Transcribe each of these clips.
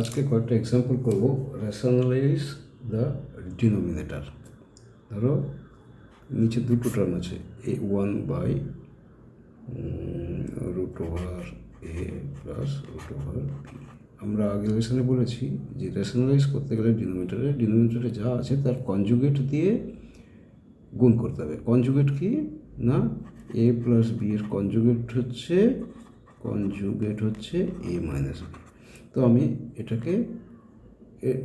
আজকে কয়েকটা এক্সাম্পল করব। রেশনালাইজ দ্য ডিনোমিনেটার ধরো, নিচে দুটো টার্ম আছে A one by root over A plus root over B আমরা আগের লেসনে বলেছি যে রেশনালাইজ করতে গেলে ডিনোমিনেটারে ডিনোমিনেটারে যা আছে তার কনজুগেট দিয়ে গুণ করতে হবে। কনজুগেট কি? না এ প্লাস বি এর কনজুগেট হচ্ছে কনজুগেট হচ্ছে এ মাইনাস বি তো আমি এটাকে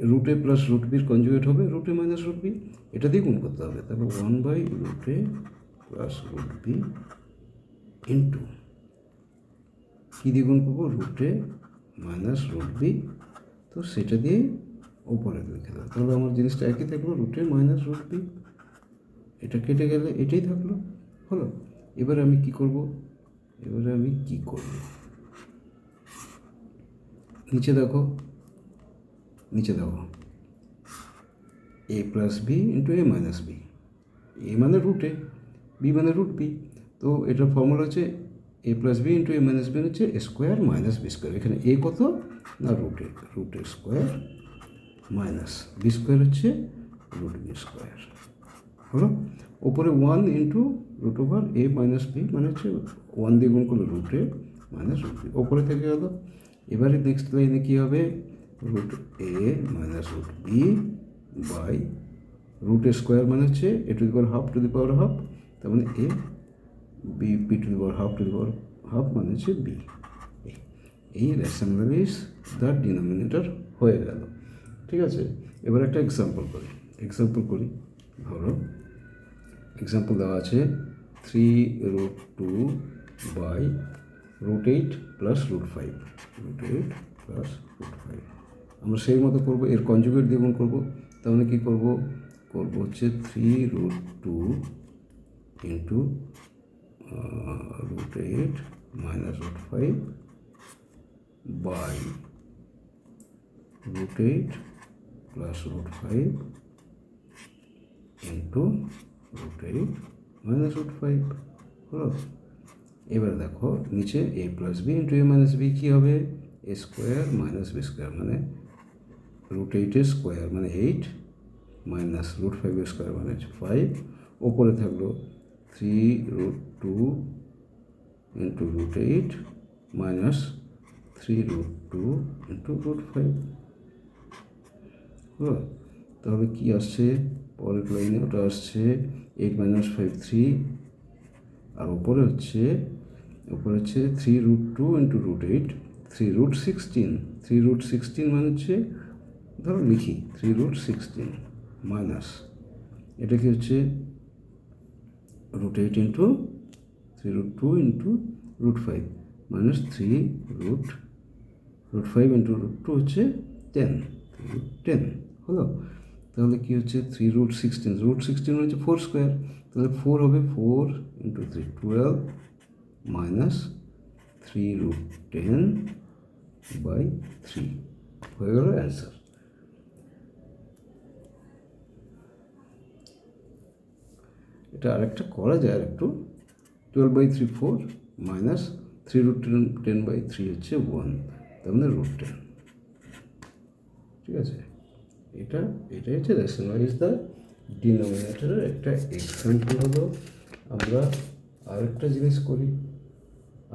রুট প্লাস রুট বির কনজুগেট হবে রুটে মাইনাস রুট বি এটা দিয়ে গুণ করতে হবে। তারপর ওয়ান বাই রুটে প্লাস রুট বি ইন্টু কী দিয়ে গুণ করব? রুটে মাইনাস রুট বি তো সেটা দিয়ে ওপরে লিখে দেবো। তাহলে আমার জিনিসটা একই থাকল রুটে মাইনাস রুট বি এটা কেটে গেলে এটাই থাকল, হলো? এবারে আমি কি করব? এবারে আমি কি করব? নিচে দেখো। নিচে দেখো। A plus B into A minus B A মানে রুট এ বি মানে রুট বি তো এটার ফর্মুলা হচ্ছে A plus B into A minus B হচ্ছে A square minus B square এখানে এ কত না root A root A square minus B square হচ্ছে রুট বি স্কোয়ার হলো? ওপরে one into root over A minus B মানে হচ্ছে one দিয়ে গুণ করলে root A minus root B ওপরে থেকে গেল এবারে নেক্সট লাইনে কী হবে? Root A minus root B by root A square মানে হচ্ছে A to the power half to the power half তার মানে A B B to the power half to the power half মানে হচ্ছে বি এই রেশনালাইজ দ্য ডিনোমিনেটর হয়ে গেল। ঠিক আছে? এবার একটা এক্সাম্পল করি। এক্সাম্পল করি। ধরো এক্সাম্পল দেওয়া আছে three root two by root eight plus root five root eight plus root five আমরা সেই মতো করব, এর কনজুগেট দিয়ে গুণ করব, তার মানে কী করব? করব হচ্ছে three root two into root eight minus root five by root eight plus root five into root eight minus root five হলো? এবার দেখো নিচে A plus B into A minus B কী হবে? A square minus B square মানে root এইটের square মানে eight minus root five ফাইভের square মানে ফাইভ ওপরে থাকল three root two into root eight minus three root two into root five হলো তাহলে কী আসছে? পরের লাইনে ওটা আসছে এইট মাইনাস ফাইভ থ্রি আর ওপরে হচ্ছে ওপরে হচ্ছে three root two into root eight three root sixteen three root sixteen মানে হচ্ছে, ধরো লিখি থ্রি রুট সিক্সটিন মাইনাস এটা কি হচ্ছে? Root eight into three root two into root five minus three root root five into root two হচ্ছে ten root ten হলো? তাহলে কী হচ্ছে? Three root sixteen root sixteen হচ্ছে ফোর স্কোয়ার তাহলে ফোর হবে four into three twelve minus three root ten by three হয়ে গেল অ্যান্সার এটা আরেকটা করা যায় আর একটু। Twelve by three four minus three root ten ten by three হচ্ছে ওয়ান তার মানে রুট টেন ঠিক আছে? এটা এটা হচ্ছে রেশনালাইজ দ্য ডিনোমিনেটরের একটা এক্সাম্পল হলো। আমরা আরেকটা জিনিস করি।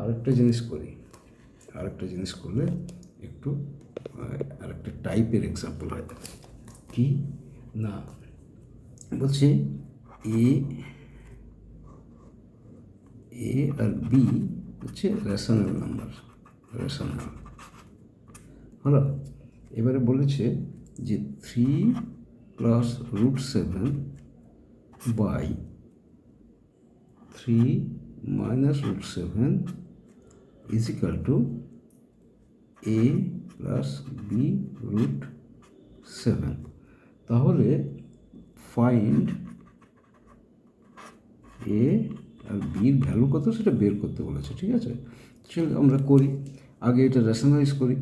আরেকটা জিনিস করি। আরেকটা জিনিস করলে একটু আরেকটা টাইপের এক্সাম্পল হয়। কি? না, বলছে এ এ আর বি হচ্ছে রেশনাল নাম্বার রেশনাল হলো, এবারে বলেছে যে three plus root seven by three minus root seven is equal to A plus B root seven তাহলে ফাইন্ড এ আর বির ভ্যালু কত সেটা বের করতে বলেছে, ঠিক আছে? চল আমরা করি। আগে এটা রেশনালাইজ করি।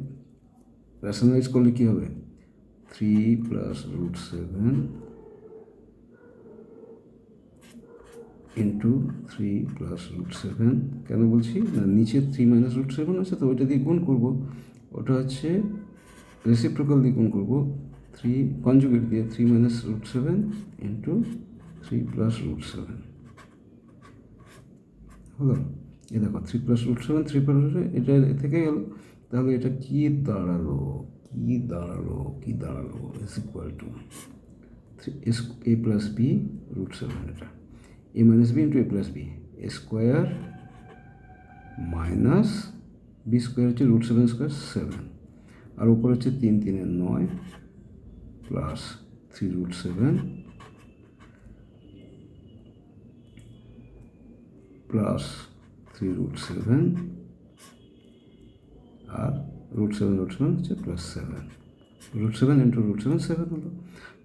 রেশনালাইজ করলে কী হবে? Three plus root seven into three plus root seven কেন বলছি? না নিচে থ্রি মাইনাস রুট সেভেন আছে, তো ওইটা দিয়ে গুণ করব। ওটা হচ্ছে রেসিপ্রোকাল দিয়ে গুণ করব। থ্রি কনজুগেট দিয়ে three minus root seven into three plus root seven হলো? এ দেখো three plus root seven three plus এটা থেকে গেল তাহলে এটা কি দাঁড়াল? কি দাঁড়াল? কি দাঁড়াল? Is equal to three A plus B root seven এটা। A minus B into A plus B square minus B square হচ্ছে রুট সেভেন স্কোয়ার সেভেন আর উপর হচ্ছে তিন, তিনের নয় plus three root seven plus three root seven আর root seven root seven হচ্ছে plus seven root seven into root seven seven হলো।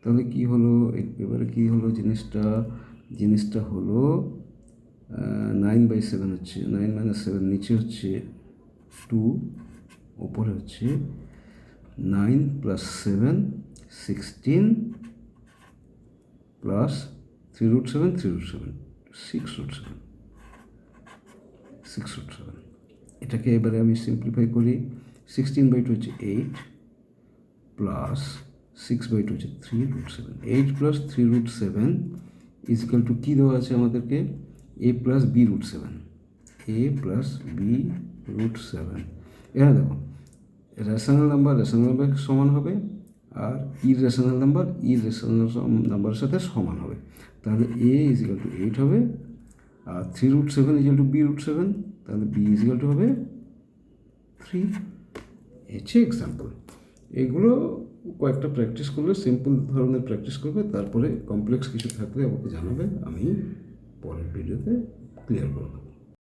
তাহলে কী হলো? এবারে কী হলো জিনিসটা? জিনিসটা হলো নাইন বাই সেভেন হচ্ছে নাইন মাইনাস সেভেন নিচে হচ্ছে টু ওপরে হচ্ছে nine plus seven sixteen plus three root seven three root seven six root seven six root seven এটাকে এবারে আমি সিম্পলিফাই করি সিক্সটিন বাই টু হচ্ছে eight plus six by two হচ্ছে three root seven eight plus three root seven is equal to কী দেওয়া আছে আমাদেরকে? A plus B root seven A plus B root seven এখানে দেখো রেশনাল নাম্বার রেশনাল নাম্বার সমান হবে, আর irrational number irrational নাম্বারের সাথে সমান হবে। তাহলে এ ইজিক্যাল টু এইট হবে, আর three root seven is equal to B root seven তাহলে বি ইজিক্যাল টু হবে থ্রি হচ্ছে এক্সাম্পল এগুলো কয়েকটা প্র্যাকটিস করলে সিম্পল ধরনের প্র্যাকটিস করবে, তারপরে কমপ্লেক্স কিছু থাকলে আমাকে জানাবে, আমি পরের ভিডিওতে ক্লিয়ার করব